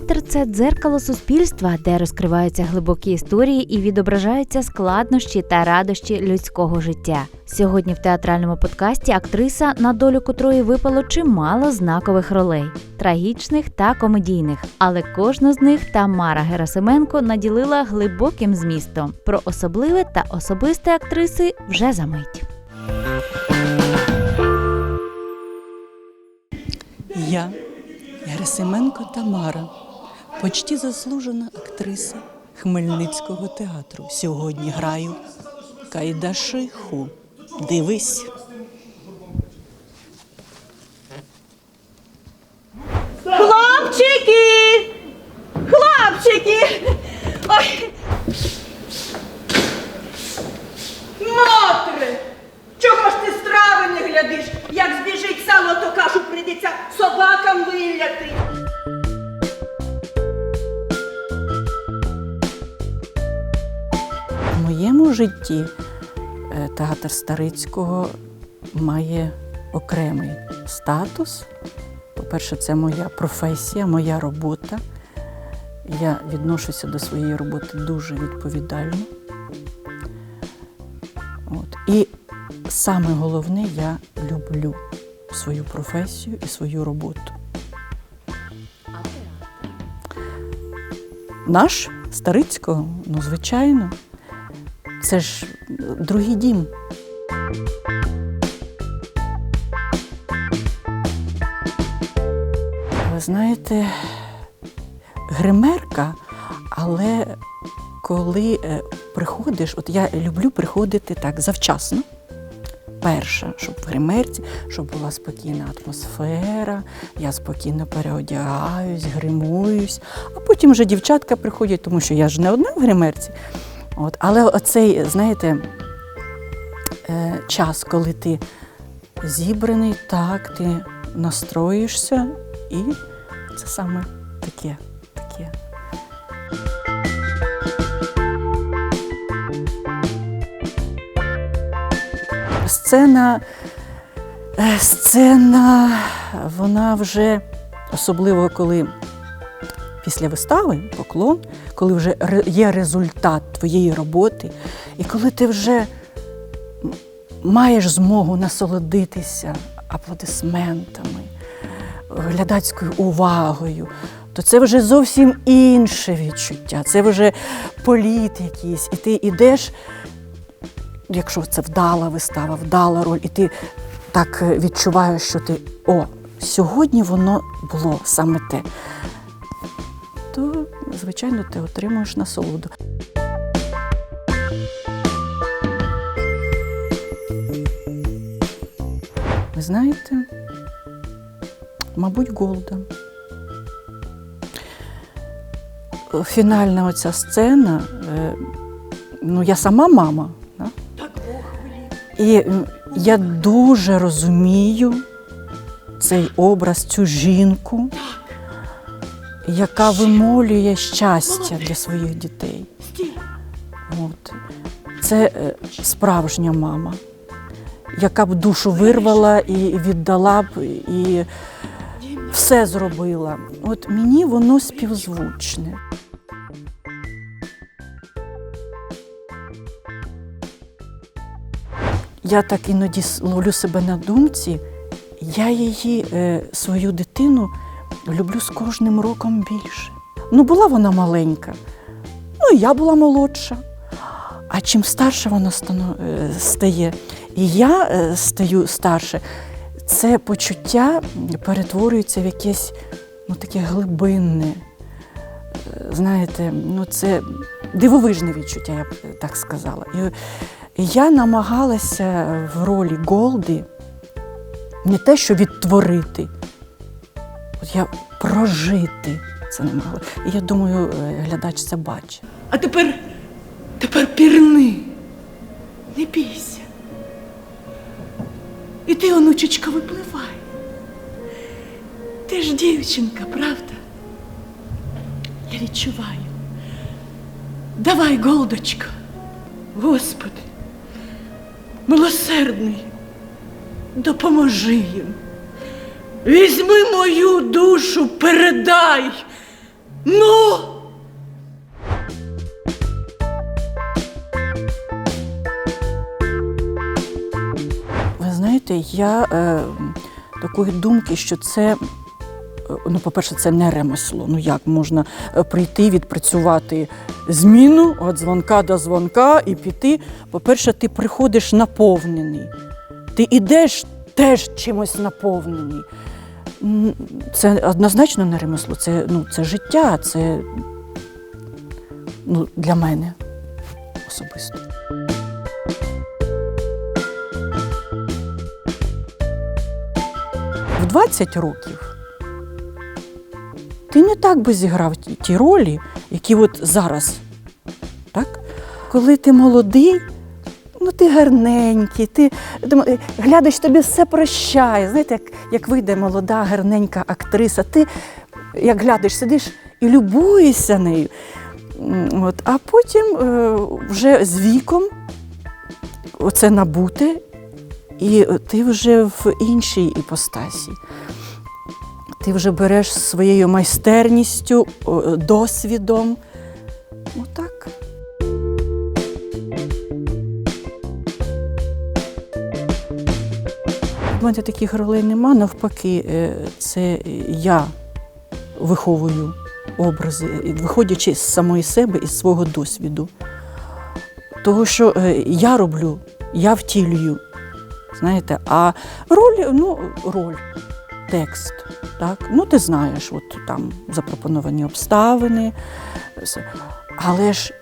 Театр це дзеркало суспільства, де розкриваються глибокі історії і відображаються складнощі та радощі людського життя. Сьогодні в театральному подкасті актриса, на долю котрої випало чимало знакових ролей трагічних та комедійних. Але кожну з них Тамара Герасименко наділила глибоким змістом. Про особливе та особисте актриси вже за мить. Я, Герасименко Тамара, почти заслужена актриса Хмельницького театру. Сьогодні граю Кайдашиху. Дивись. Моєму житті е, театр Старицького має окремий статус. По-перше, це моя професія, моя робота. Я відношуся до своєї роботи дуже відповідально. От. І саме головне, я люблю свою професію і свою роботу. Наш Старицького, ну, звичайно, це ж другий дім. Ви знаєте, гримерка, але коли е, приходиш, от я люблю приходити так завчасно. Перше, щоб в гримерці, щоб була спокійна атмосфера, я спокійно переодягаюсь, гримуюсь, а потім вже дівчатка приходять, тому що я ж не одна в гримерці. От, але оцей, знаєте, е, час, коли ти зібраний, так, ти настроїшся, і це саме таке, таке. Сцена, е, сцена, вона вже, особливо коли після вистави, поклон, коли вже є результат твоєї роботи, і коли ти вже маєш змогу насолодитися аплодисментами, глядацькою увагою, то це вже зовсім інше відчуття. Це вже політ якийсь, і ти йдеш, якщо це вдала вистава, вдала роль, і ти так е, відчуваєш, що ти о, сьогодні воно було саме те то, звичайно, ти отримуєш насолоду. Ви знаєте, мабуть, Голда. Фінальна оця сцена, е, ну, я сама мама. Да? І я дуже розумію цей образ, цю жінку, яка вимолює щастя для своїх дітей. От. Це е, справжня мама, яка б душу вирвала і віддала б, і все зробила. От мені воно співзвучне. Я так іноді ловлю себе на думці, я її, е, свою дитину, люблю з кожним роком більше. Ну, була вона маленька, ну я була молодша. А чим старше вона е, стає, і я е, стаю старше, це почуття перетворюється в якесь ну, таке глибинне. Е, Знаєте, ну це дивовижне відчуття, я б так сказала. І я намагалася в ролі Голди не те, що відтворити, от я прожити це не могла. І я думаю, е, глядач це бачить. А тепер, тепер пірни. Не бійся. І ти, онучечка, випливай. Ти ж дівчинка, правда? Я відчуваю. Давай, голдочка. Господи, милосердний, допоможи їм. Візьми мою душу, передай Ну! Ви знаєте, я е, такої думки, що це, е, ну, по-перше, це не ремесло. Ну як можна е, прийти, відпрацювати зміну від дзвонка до дзвонка і піти. По-перше, ти приходиш наповнений. Ти йдеш теж чимось наповнений. Це однозначно не ремесло, це, ну, це життя, це ну, для мене особисто. В 20 років ти не так би зіграв ті, ті ролі, які от зараз. Так? Коли ти молодий, ну ти гарненький, ти глядач тобі все прощає. Знаєте, як, як вийде молода, гарненька актриса, ти як глядиш, сидиш і любуєшся нею. От, а потім е, вже з віком оце набуте, і ти вже в іншій іпостасі. Ти вже береш своєю майстерністю, досвідом. Отак. Мене таких ролей нема, навпаки, е, це я виховую образи, виходячи з самої себе і з свого досвіду. Того, що е, я роблю, я втілюю. Знаєте, а роль, ну, роль, текст. Так? Ну, ти знаєш, от там запропоновані обставини. Але ж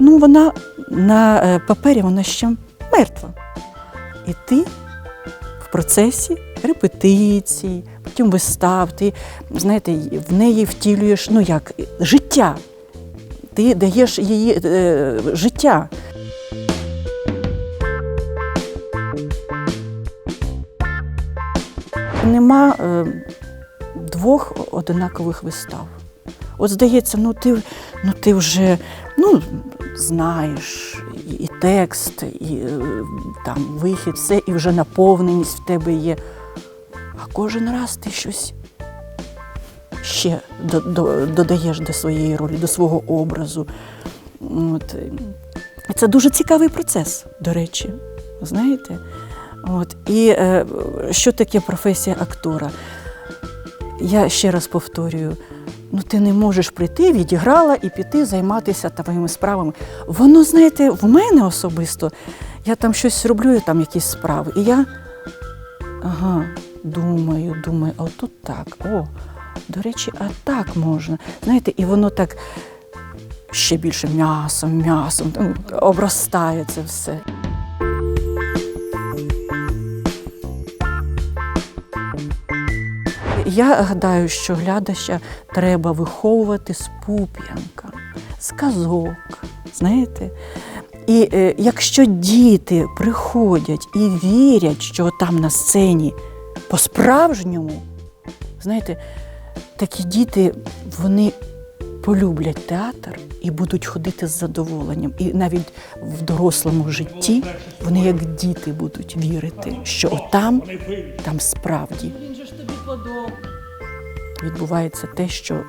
ну, вона на е, папері вона ще мертва. І ти процесі репетицій, потім вистав, ти знаєте, в неї втілюєш ну як, життя. Ти даєш її е, життя. Нема е, двох одинакових вистав. От здається, ну ти, ну ти вже ну, знаєш і, текст, і е, там вихід, все, і вже наповненість в тебе є. А кожен раз ти щось ще до, до, додаєш до своєї ролі, до свого образу. От. Це дуже цікавий процес, до речі. Знаєте? От. І е, що таке професія актора? Я ще раз повторюю: ну ти не можеш прийти, відіграла і піти займатися твоїми справами. Воно, знаєте, в мене особисто, я там щось роблю, я там якісь справи. І я ага, думаю, думаю, а тут так, о, до речі, а так можна. Знаєте, і воно так ще більше м'ясом, м'ясом обростає це все. Я гадаю, що глядача треба виховувати з пуп'янка, з казок. Знаєте? І е, якщо діти приходять і вірять, що там на сцені по-справжньому, знаєте, такі діти вони полюблять театр і будуть ходити з задоволенням. І навіть в дорослому житті вони, як діти, будуть вірити, що там, там справді Подобається. відбувається те, що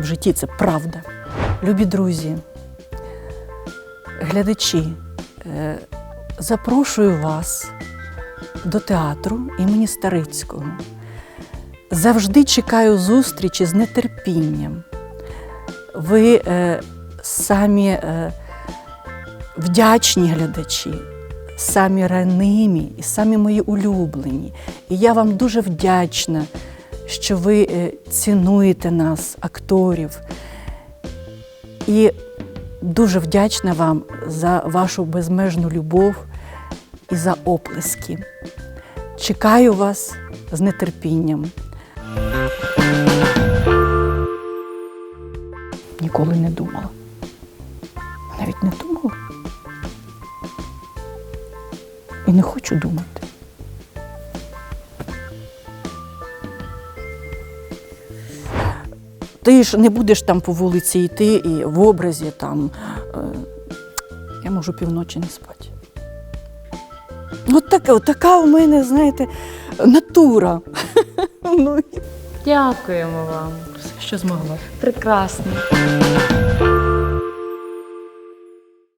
в житті це правда. Любі друзі, глядачі, е, запрошую вас до театру імені Старицького. Завжди чекаю зустрічі з нетерпінням. Ви е, самі е, вдячні глядачі, самі ранимі і самі мої улюблені. І я вам дуже вдячна, що ви е, цінуєте нас, акторів. І дуже вдячна вам за вашу безмежну любов і за оплески. Чекаю вас з нетерпінням. Ніколи не думала. Навіть не думала. І не хочу думати. Ти ж не будеш там по вулиці йти і в образі там. Е, я можу півночі не спати. От така, от така у мене, знаєте, натура. Ну, Дякуємо вам. що змогла. Прекрасно.